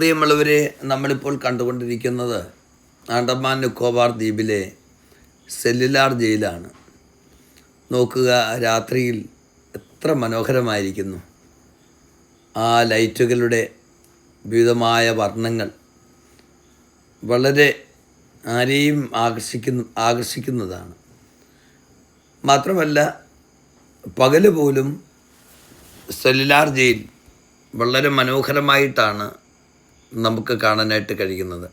പ്രിയമുള്ളവരെ നമ്മളിപ്പോൾ കണ്ടുകൊണ്ടിരിക്കുന്നത് ആൻഡമാൻ നിക്കോബാർ ദ്വീപിലെ സെല്ലുലാർ ജയിലാണ്. നോക്കുക രാത്രിയിൽ എത്ര മനോഹരമായിരിക്കുന്നു. ആ ലൈറ്റുകളുടെ വിവിധമായ വർണങ്ങൾ വളരെ ആരെയും ആകർഷിക്കുന്ന ആകർഷിക്കുന്നതാണ്. മാത്രമല്ല പകൽ പോലും സെല്ലുലാർ ജയിൽ വളരെ മനോഹരമായിട്ടാണ് നമുക്ക് കാണാനായിട്ട് കഴിയുന്നത്.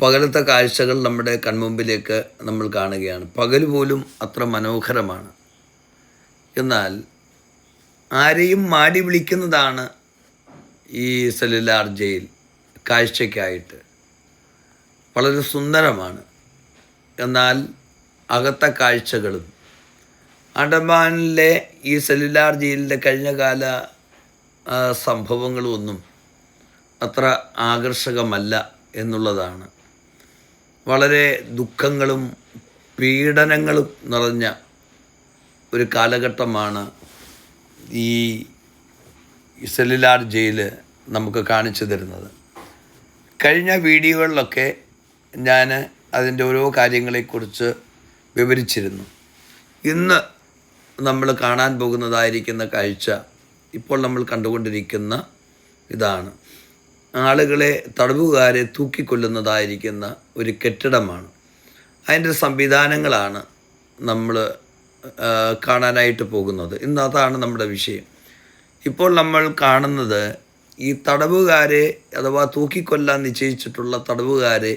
പകലത്തെ കാഴ്ചകൾ നമ്മുടെ കൺമുമ്പിലേക്ക് നമ്മൾ കാണുകയാണ്. പകൽ പോലും അത്ര മനോഹരമാണ്. എന്നാൽ ആരെയും മാടി വിളിക്കുന്നതാണ് ഈ സെല്ലുലാർ ജയിൽ കാഴ്ചയ്ക്കായിട്ട്. വളരെ സുന്ദരമാണ്. എന്നാൽ അകത്ത കാഴ്ചകളും അണ്ടമാനിലെ ഈ സെല്ലുലാർ ജയിലിന്റെ കഴിഞ്ഞകാല സംഭവങ്ങളും സംഭവങ്ങളൊന്നും അത്ര ആകർഷകമല്ല എന്നുള്ളതാണ്. വളരെ ദുഃഖങ്ങളും പീഡനങ്ങളും നിറഞ്ഞ ഒരു കാലഘട്ടമാണ് ഈ സെല്ലുലാർ ജയിൽ നമുക്ക് കാണിച്ചു തരുന്നത്. കഴിഞ്ഞ വീഡിയോകളിലൊക്കെ ഞാൻ അതിന്റെ ഓരോ കാര്യങ്ങളെക്കുറിച്ച് വിവരിച്ചിരുന്നു. ഇന്ന് നമ്മൾ കാണാൻ പോകുന്നതായിരിക്കുന്ന കാഴ്ച ഇപ്പോൾ നമ്മൾ കണ്ടുകൊണ്ടിരിക്കുന്ന ഇതാണ്. ആളുകളെ തടവുകാരെ തൂക്കിക്കൊല്ലുന്നതായിരിക്കുന്ന ഒരു കെട്ടിടമാണ്. അതിന്റെ സംവിധാനങ്ങളാണ് നമ്മൾ കാണാനായിട്ട് പോകുന്നത്. ഇന്ന് അതാണ് നമ്മുടെ വിഷയം. ഇപ്പോൾ നമ്മൾ കാണുന്നത് ഈ തടവുകാരെ അഥവാ തൂക്കിക്കൊല്ലാൻ നിശ്ചയിച്ചിട്ടുള്ള തടവുകാരെ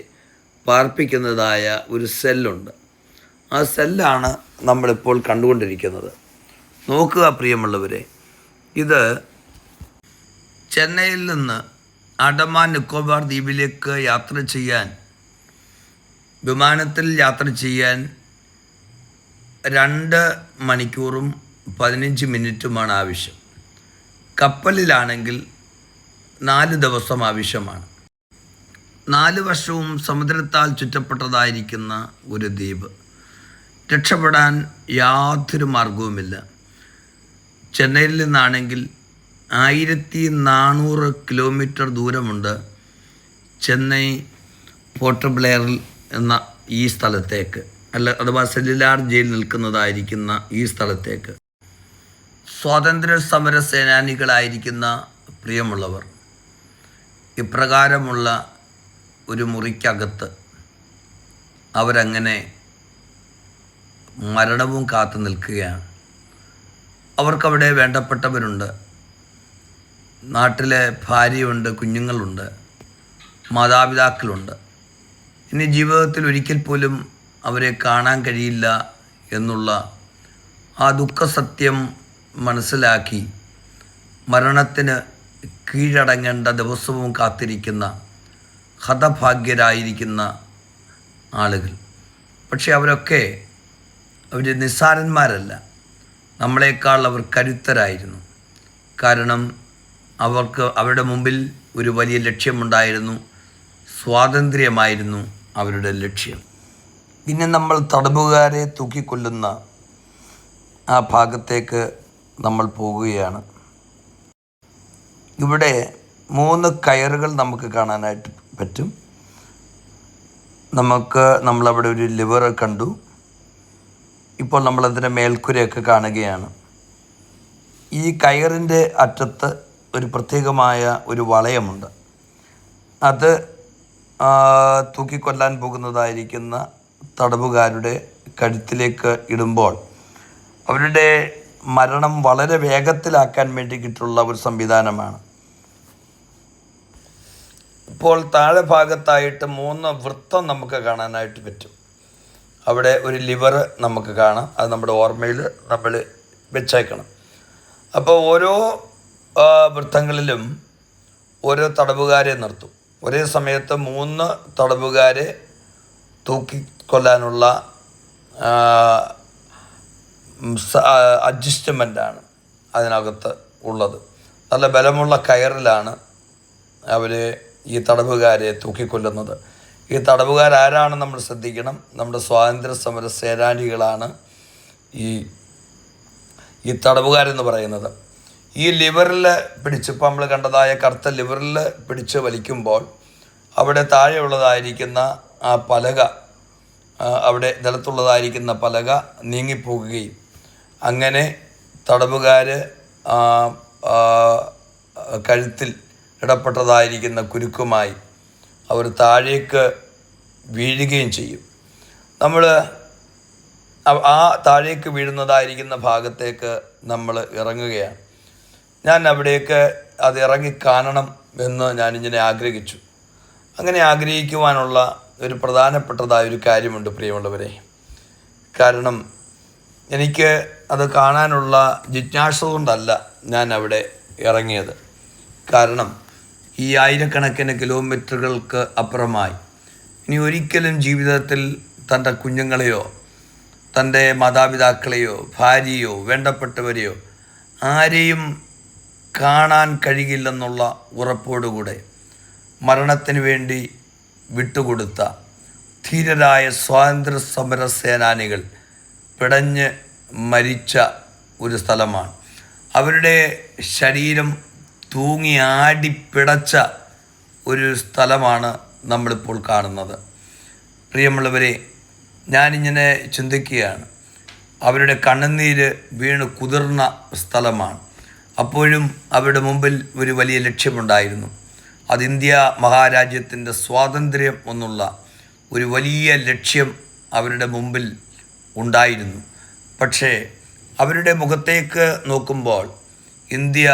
പാർപ്പിക്കുന്നതായ ഒരു സെല്ലുണ്ട്. ആ സെല്ലാണ് നമ്മളിപ്പോൾ കണ്ടുകൊണ്ടിരിക്കുന്നത്. നോക്കുക പ്രിയമുള്ളവരെ ഇത് ചെന്നൈയിൽ നിന്ന് അഡമാൻ നിക്കോബാർ ദ്വീപിലേക്ക് യാത്ര ചെയ്യാൻ വിമാനത്തിൽ യാത്ര ചെയ്യാൻ രണ്ട് മണിക്കൂറും പതിനഞ്ച് മിനിറ്റുമാണ് ആവശ്യം. കപ്പലിലാണെങ്കിൽ നാല് ദിവസം ആവശ്യമാണ്. നാല് വർഷവും സമുദ്രത്താൽ ചുറ്റപ്പെട്ടതായിരിക്കുന്ന ഒരു ദ്വീപ്. രക്ഷപ്പെടാൻ യാതൊരു മാർഗവുമില്ല. ചെന്നൈയിൽ നിന്നാണെങ്കിൽ ആയിരത്തി നാനൂറ് കിലോമീറ്റർ ദൂരമുണ്ട് ചെന്നൈ പോർട്ട് ബ്ലെയറിൽ എന്ന ഈ സ്ഥലത്തേക്ക്. അല്ല അഥവാ സെല്ലുലാർ ജയിൽ നിൽക്കുന്നതായിരിക്കുന്ന ഈ സ്ഥലത്തേക്ക്. സ്വാതന്ത്ര്യ സമര സേനാനികളായിരിക്കുന്ന പ്രിയമുള്ളവർ ഇപ്രകാരമുള്ള ഒരു മുറിക്കകത്ത് അവരങ്ങനെ മരണവും കാത്തു നിൽക്കുകയാണ്. അവർക്കവിടെ വേണ്ടപ്പെട്ടവരുണ്ട്. നാട്ടിലെ ഭാര്യയുണ്ട് കുഞ്ഞുങ്ങളുണ്ട് മാതാപിതാക്കളുണ്ട്. ഇനി ജീവിതത്തിൽ ഒരിക്കൽ പോലും അവരെ കാണാൻ കഴിയില്ല എന്നുള്ള ആ ദുഃഖസത്യം മനസ്സിലാക്കി മരണത്തിന് കീഴടങ്ങേണ്ട ദിവസവും കാത്തിരിക്കുന്ന ഹതഭാഗ്യരായിരിക്കുന്ന ആളുകൾ. പക്ഷെ അവരൊക്കെ അവർ നിസ്സാരന്മാരല്ല. നമ്മളെക്കാൾ അവർ കരുത്തരായിരുന്നു. കാരണം അവർക്ക് അവരുടെ മുമ്പിൽ ഒരു വലിയ ലക്ഷ്യമുണ്ടായിരുന്നു. സ്വാതന്ത്ര്യമായിരുന്നു അവരുടെ ലക്ഷ്യം. പിന്നെ നമ്മൾ തടവുകാരെ തൂക്കിക്കൊല്ലുന്ന ആ ഭാഗത്തേക്ക് നമ്മൾ പോവുകയാണ് ഇവിടെ മൂന്ന് കയറുകൾ നമുക്ക് കാണാനായിട്ട് പറ്റും. നമുക്ക് നമ്മളവിടെ ഒരു ലിവർ കണ്ടു. ഇപ്പോൾ നമ്മളതിന്റെ മേൽക്കുരയൊക്കെ കാണുകയാണ്. ഈ കയറിന്റെ അറ്റത്ത് ഒരു പ്രത്യേകമായ ഒരു വളയമുണ്ട്. അത് തൂക്കിക്കൊല്ലാൻ പോകുന്നതായിരിക്കുന്ന തടവുകാരുടെ കഴുത്തിലേക്ക് ഇടുമ്പോൾ അവരുടെ മരണം വളരെ വേഗത്തിലാക്കാൻ വേണ്ടിയിട്ടുള്ള ഒരു സംവിധാനമാണ്. ഇപ്പോൾ താഴെ ഭാഗത്തായിട്ട് മൂന്ന് വൃത്തം നമുക്ക് കാണാനായിട്ട് പറ്റും. അവിടെ ഒരു ലിവർ നമുക്ക് കാണാം. അത് നമ്മുടെ ഓർമ്മയിൽ നമ്മൾ വെച്ചേക്കണം. അപ്പോൾ ഓരോ വൃത്തങ്ങളിലും ഓരോ തടവുകാരെ നിർത്തും. ഒരേ സമയത്ത് മൂന്ന് തടവുകാരെ തൂക്കിക്കൊല്ലാനുള്ള അഡ്ജസ്റ്റ്മെന്റാണ് അതിനകത്ത് ഉള്ളത്. നല്ല ബലമുള്ള കയറിലാണ് അവർ ഈ തടവുകാരെ തൂക്കിക്കൊല്ലുന്നത്. ഈ തടവുകാരാരാണ് നമ്മൾ ശ്രദ്ധിക്കണം. നമ്മുടെ സ്വാതന്ത്ര്യ സമര സേനാനികളാണ് ഈ ഈ തടവുകാരെന്ന് പറയുന്നത്. ഈ ലിവറിൽ പിടിച്ച് ഇപ്പം നമ്മൾ കണ്ടതായ കറുത്ത ലിവറിൽ പിടിച്ച് വലിക്കുമ്പോൾ അവിടെ താഴെയുള്ളതായിരിക്കുന്ന ആ പലക അവിടെ നിലത്തുള്ളതായിരിക്കുന്ന പലക നീങ്ങിപ്പോകുകയും അങ്ങനെ തടവുകാർ കഴുത്തിൽ ഇടപെട്ടതായിരിക്കുന്ന കുരുക്കുമായി അവർ താഴേക്ക് വീഴുകയും ചെയ്യും. നമ്മൾ ആ താഴേക്ക് വീഴുന്നതായിരിക്കുന്ന ഭാഗത്തേക്ക് നമ്മൾ ഇറങ്ങുകയാണ്. ഞാൻ അവിടേക്ക് അത് കാണണം എന്ന് ഞാനിങ്ങനെ ആഗ്രഹിച്ചു. അങ്ങനെ ആഗ്രഹിക്കുവാനുള്ള ഒരു പ്രധാനപ്പെട്ടതായ ഒരു കാര്യമുണ്ട് പ്രിയമുള്ളവരെ. കാരണം എനിക്ക് അത് കാണാനുള്ള ജിജ്ഞാസ കൊണ്ടല്ല ഞാൻ അവിടെ ഇറങ്ങിയത്. കാരണം ഈ ആയിരക്കണക്കിന് കിലോമീറ്ററുകൾക്ക് അപ്പുറമായി. ഇനി ഒരിക്കലും ജീവിതത്തിൽ തന്റെ കുഞ്ഞുങ്ങളെയോ തന്റെ മാതാപിതാക്കളെയോ ഭാര്യയോ വേണ്ടപ്പെട്ടവരെയോ ആരെയും കാണാൻ കഴിയില്ലെന്നുള്ള ഉറപ്പോടുകൂടെ മരണത്തിന് വേണ്ടി വിട്ടുകൊടുത്ത ധീരരായ സ്വാതന്ത്ര്യ സമര സേനാനികൾ പിടഞ്ഞ് മരിച്ച ഒരു സ്ഥലമാണ്. അവരുടെ ശരീരം തൂങ്ങി ആടിപ്പിടച്ച ഒരു സ്ഥലമാണ് നമ്മളിപ്പോൾ കാണുന്നത്. പ്രിയമുള്ളവരെ ഞാനിങ്ങനെ ചിന്തിക്കുകയാണ്. അവരുടെ കണ്ണുനീര് വീണ് കുതിർന്ന സ്ഥലമാണ്. അപ്പോഴും അവരുടെ മുമ്പിൽ ഒരു വലിയ ലക്ഷ്യമുണ്ടായിരുന്നു. അത് ഇന്ത്യ മഹാരാജ്യത്തിന്റെ സ്വാതന്ത്ര്യം എന്നുള്ള ഒരു വലിയ ലക്ഷ്യം അവരുടെ മുമ്പിൽ ഉണ്ടായിരുന്നു. പക്ഷേ അവരുടെ മുഖത്തേക്ക് നോക്കുമ്പോൾ ഇന്ത്യ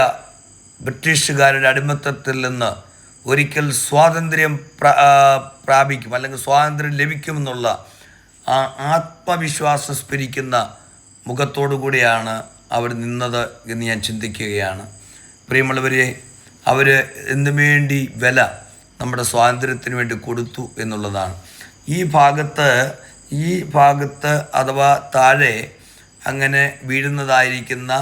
ബ്രിട്ടീഷുകാരുടെ അടിമത്തത്തിൽ നിന്ന് ഒരിക്കൽ സ്വാതന്ത്ര്യം പ്രാ പ്രാപിക്കും അല്ലെങ്കിൽ സ്വാതന്ത്ര്യം ലഭിക്കുമെന്നുള്ള ആ ആത്മവിശ്വാസം സ്ഫിരിക്കുന്ന മുഖത്തോടു കൂടിയാണ് അവർ നിന്നത് എന്ന് ഞാൻ ചിന്തിക്കുകയാണ്. പ്രിയമുള്ളവരെ അവർ എന്തിനു വേണ്ടി വില നമ്മുടെ സ്വാതന്ത്ര്യത്തിന് വേണ്ടി കൊടുത്തു എന്നുള്ളതാണ്. ഈ ഭാഗത്ത് ഈ ഭാഗത്ത് അഥവാ താഴെ അങ്ങനെ വീഴുന്നതായിരിക്കുന്ന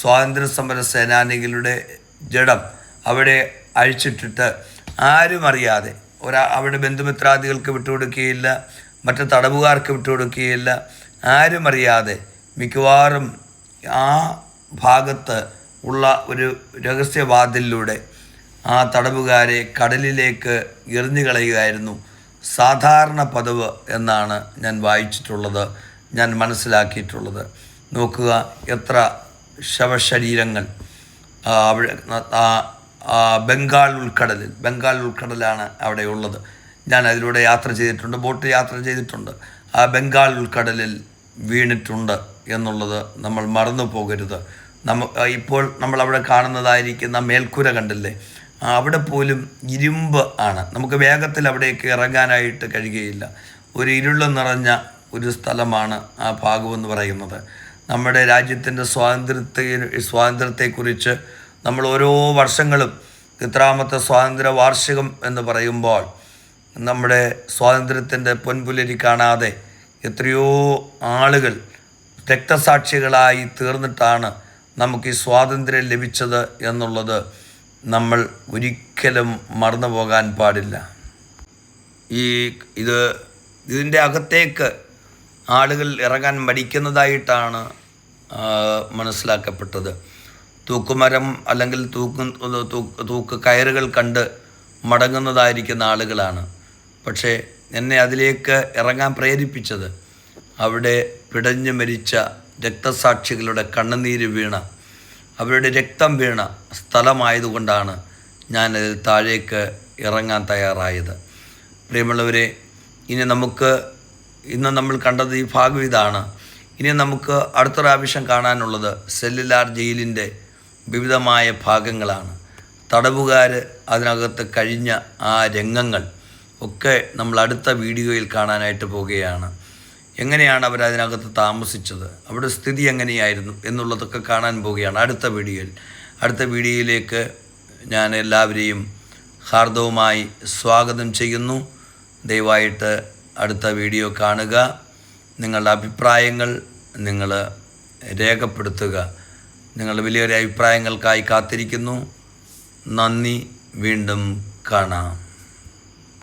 സ്വാതന്ത്ര്യ സമര സേനാനികളുടെ ജഡം അവിടെ അഴിച്ചിട്ടിട്ട് ആരും അറിയാതെ ഒരാ അവിടെ ബന്ധുമിത്രാദികൾക്ക് വിട്ടുകൊടുക്കുകയില്ല മറ്റ് തടവുകാർക്ക് വിട്ടുകൊടുക്കുകയില്ല ആരും അറിയാതെ മിക്കവാറും ആ ഭാഗത്ത് ഉള്ള ഒരു രഹസ്യവാതിലിലൂടെ ആ തടവുകാരെ കടലിലേക്ക് എറിഞ്ഞു കളയുകയായിരുന്നു. സാധാരണ പതിവ് എന്നാണ് ഞാൻ വായിച്ചിട്ടുള്ളത് ഞാൻ മനസ്സിലാക്കിയിട്ടുള്ളത്. നോക്കുക എത്ര ശവശരീരങ്ങൾ. അവിടെ ബംഗാൾ ഉൾക്കടലിൽ ബംഗാൾ ഉൾക്കടലാണ് അവിടെ ഉള്ളത്. ഞാൻ അതിലൂടെ യാത്ര ചെയ്തിട്ടുണ്ട് ബോട്ട് യാത്ര ചെയ്തിട്ടുണ്ട്. ആ ബംഗാൾ ഉൾക്കടലിൽ വീണിട്ടുണ്ട്. എന്നുള്ളത് നമ്മൾ മറന്നു പോകരുത്. നമ്മ ഇപ്പോൾ നമ്മൾ അവിടെ കാണുന്നതായിരിക്കുന്ന മേൽക്കൂര കണ്ടില്ലേ? അവിടെ പോലും ഇരുമ്പ് ആണ്. നമുക്ക് വേഗത്തിൽ അവിടേക്ക് ഇറങ്ങാനായിട്ട് കഴിയുകയില്ല. ഒരു ഇരുൾ നിറഞ്ഞ ഒരു സ്ഥലമാണ് ആ ഭാഗമെന്ന് പറയുന്നത്. നമ്മുടെ രാജ്യത്തിന്റെ സ്വാതന്ത്ര്യത്തെ സ്വാതന്ത്ര്യത്തെക്കുറിച്ച് നമ്മൾ ഓരോ വർഷങ്ങളും ഇത്രാമത്തെ സ്വാതന്ത്ര്യ വാർഷികം എന്ന് പറയുമ്പോൾ നമ്മുടെ സ്വാതന്ത്ര്യത്തിന്റെ പൊൻപുലരി കാണാതെ എത്രയോ ആളുകൾ രക്തസാക്ഷികളായി തീർന്നിട്ടാണ് നമുക്ക് ഈ സ്വാതന്ത്ര്യം ലഭിച്ചത് എന്നുള്ളത് നമ്മൾ ഒരിക്കലും മറന്നു പോകാൻ പാടില്ല. ഈ ഇത് ഇതിന്റെ അകത്തേക്ക് ആളുകൾ ഇറങ്ങാൻ മടിക്കുന്നതായിട്ടാണ് മനസ്സിലാക്കപ്പെട്ടത്. തൂക്കുമരം അല്ലെങ്കിൽ തൂക്ക് തൂക്ക് കയറുകൾ കണ്ട് മടങ്ങുന്നതായിരിക്കുന്ന ആളുകളാണ്. പക്ഷേ എന്നെ അതിലേക്ക് ഇറങ്ങാൻ പ്രേരിപ്പിച്ചത് അവിടെ പിടഞ്ഞു മരിച്ച രക്തസാക്ഷികളുടെ കണ്ണുനീര് വീണ അവരുടെ രക്തം വീണ സ്ഥലമായതുകൊണ്ടാണ് ഞാനതിൽ താഴേക്ക് ഇറങ്ങാൻ തയ്യാറായത്. പ്രിയമുള്ളവരെ ഇനി നമുക്ക് ഇന്ന് നമ്മൾ കണ്ടത് ഈ ഭാഗം ഇതാണ്. ഇനി നമുക്ക് അടുത്ത പ്രാവശ്യം കാണാനുള്ളത് സെല്ലുലാർ ജയിലിന്റെ വിവിധമായ ഭാഗങ്ങളാണ്. തടവുകാർ അതിനകത്ത് കഴിഞ്ഞ ആ രംഗങ്ങൾ ഒക്കെ നമ്മൾ അടുത്ത വീഡിയോയിൽ കാണാനായിട്ട് പോവുകയാണ്. എങ്ങനെയാണ് അവർ അതിനകത്ത് താമസിച്ചത്? അവിടെ സ്ഥിതി എങ്ങനെയായിരുന്നു എന്നുള്ളതൊക്കെ കാണാൻ പോവുകയാണ് അടുത്ത വീഡിയോയിൽ. അടുത്ത വീഡിയോയിലേക്ക് ഞാൻ എല്ലാവരെയും ഹാർദവുമായി സ്വാഗതം ചെയ്യുന്നു. ദയവായിട്ട് അടുത്ത വീഡിയോ കാണുക. നിങ്ങളുടെ അഭിപ്രായങ്ങൾ നിങ്ങൾ രേഖപ്പെടുത്തുക. നിങ്ങളുടെ വലിയൊരു അഭിപ്രായങ്ങൾക്കായി കാത്തിരിക്കുന്നു. നന്ദി വീണ്ടും കാണാം.